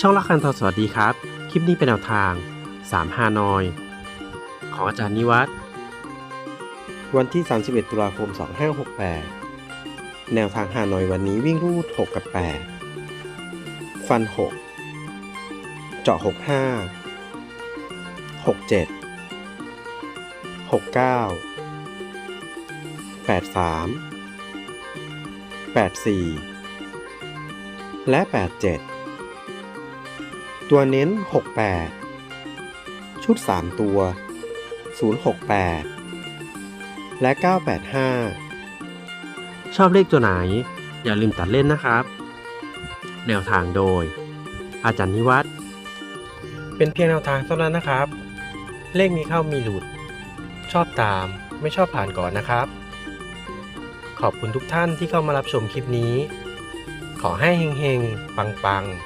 ช่องละคันทอสวัสดีครับ คลิปนี้เป็นแนวทาง3ฮานอย ของอาจารย์นิวัฒน์วันที่ 31 ตุลาคม 2568 แนวทางฮานอยวันนี้วิ่งรูด 6 กับ 8 ฟัน 6 เจาะ 65 67 69 83 84 และ 87 ตัวเน้น 68 ชุด 3 ตัว 068 และ 985 ชอบเลขตัวไหน อย่าลืมตัดเล่นนะครับ แนวทางโดย อาจารย์นิวัฒน์เป็นเพียงแนวทางเท่านั้นนะครับ เลขมีเข้ามีหลุด ชอบตามไม่ชอบผ่านก่อนนะครับ ขอบคุณทุกท่านที่เข้ามารับชมคลิปนี้ ขอให้เฮงๆ ปังๆ